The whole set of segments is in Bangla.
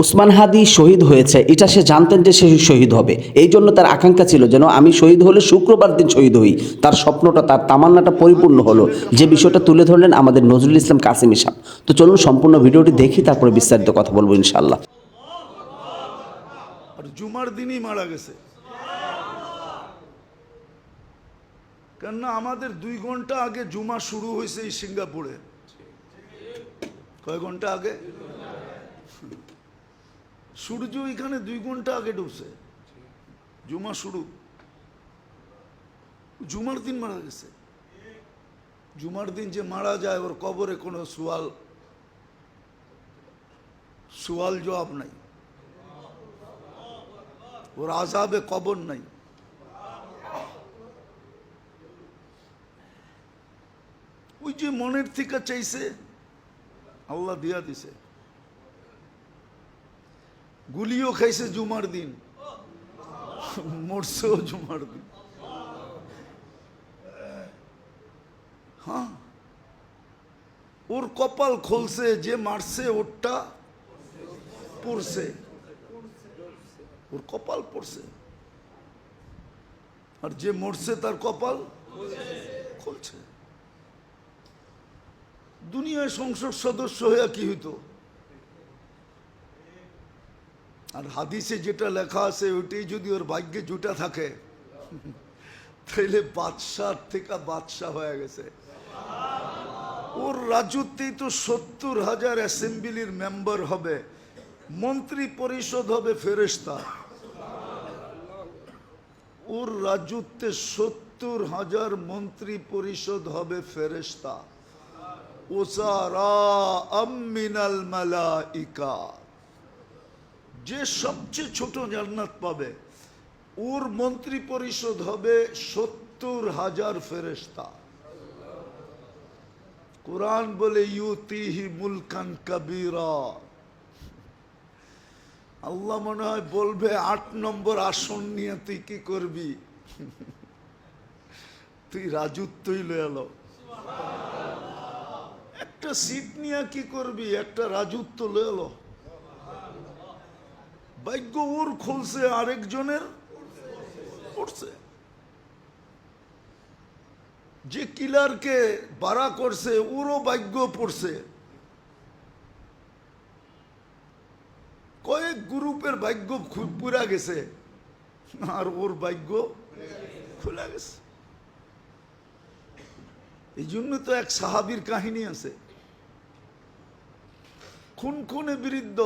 ওসমান হাদি শহীদ হয়েছে, এটা সে জানতেন যে সে শহীদ হবে। এই জন্য তার আকাঙ্ক্ষা ছিল যেন আমি শহীদ হলে শুক্রবার দিন শহীদ হই। তার স্বপ্নটা, তার তামান্নাটা পরিপূর্ণ হলো। যে বিষয়টা তুলে ধরলেন আমাদের নজরুল ইসলাম কাসিম ইসাম তো চলুন সম্পূর্ণ ভিডিওটি দেখি, তারপরে বিস্তারিত কথা বলব ইনশাল্লাহ জুমার দিনই মারা গেছে। কেননা আমাদের দুই ঘণ্টা আগে জুমা শুরু হয়েছে এই সিঙ্গাপুরে। কয় ঘণ্টা আগে? সূর্য এখানে দুই ঘণ্টা আগে ডুবছে। জুমা শুরু। জুমার দিন মারা গেছে। জুমার দিন যে মারা যায়, ওর কবরে কোনো সোয়াল সোয়াল জবাব নাই। ওর আজাবে কবর নাই। ওই যে মনের থেকে চাইছে, আল্লাহ দিয়া দিছে। গুলিও খাইছে জুমার দিন। মরছেও জুমার দিন। হ্যাঁ? ওর কপাল খুলছে, যে মারছে ওরটা পড়ছে। ওর কপাল পড়ছে। আর যে মরছে তার কপাল খুলছে। দুনিয়ায় সংসদ সদস্য হয়ে কি হইতো? আর হাদিসে যেটা লেখা আছে, ওইটাই যদি ওর ভাগ্যে জুটা থাকে, তাইলে বাদশাহ থেকে বাদশাহ হয়ে গেছে। ওর রাজত্বেই তো সত্তর হাজার অ্যাসেম্বলির মেম্বার হবে, মন্ত্রী পরিষদ হবে ফেরেস্তা ওর রাজত্বে সত্তর হাজার মন্ত্রী পরিষদ হবে ফেরেস্তা ওসারা আমিনাল মালাইকা। যে সবচেয়ে ছোট জান্নাত পাবে, ওর মন্ত্রী পরিষদ হবে সত্তর হাজার ফেরেস্তা কোরআন বলে, ইউতিহি মুলকান কবিরা। আল্লাহ মনে হয় বলবে, আট নম্বর আসন নিয়ে তুই কি করবি? তুই রাজত্বই লয়ালো একটা সিট নিয়ে কি করবি? একটা রাজত্ব লয়ালো ভাগ্য ওর খুলছে আরেকজনের পড়ছে যে কিলারকে বাড়া করছে, ওরও ভাগ্য পড়ছে। কয়েক গ্রুপের ভাগ্য পুরা গেছে, আর ওর ভাগ্য খোলা গেছে। এই জন্য তো এক সাহাবির কাহিনী আছে। খুন খুনে বিরুদ্ধ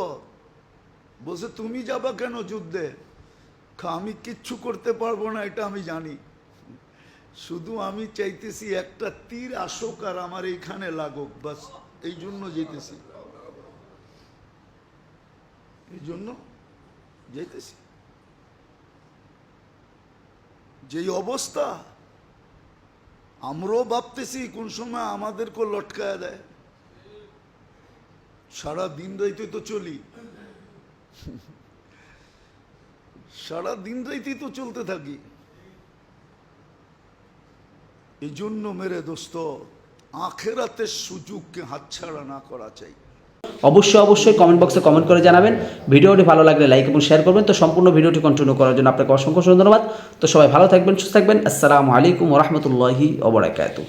বলছে, তুমি যাবা কেন যুদ্ধে? আমি কিচ্ছু করতে পারব না, এটা আমি জানি। শুধু আমি চাইতেছি একটা তীর আসুক আর আমার এইখানে লাগুক, বাস এই জন্য যেতেছি। এই জন্য যেতেছি। যেই অবস্থা, আমরাও ভাবতেছি কোন সময় আমাদেরকেও লটকায়া দেয়। সারা দিন রাইতে তো চলি। সারা দিন রাইতেই তো চলতে থাকি। এই জন্য মেরে দোস্ত আখেরাতের সুযোগকে হাতছাড়া না করা চাই। অবশ্যই অবশ্যই কমেন্ট বক্সে কমেন্ট করে জানাবেন। ভিডিওটি ভালো লাগলে লাইক এবং শেয়ার করবেন। তো সম্পূর্ণ ভিডিওটি কন্টিনিউ করার জন্য আপনাকে অসংখ্য ধন্যবাদ। তো সবাই ভালো থাকবেন, সুস্থ থাকবেন। আসসালামু আলাইকুম রহমতুল্লাহি ওবরাকাতু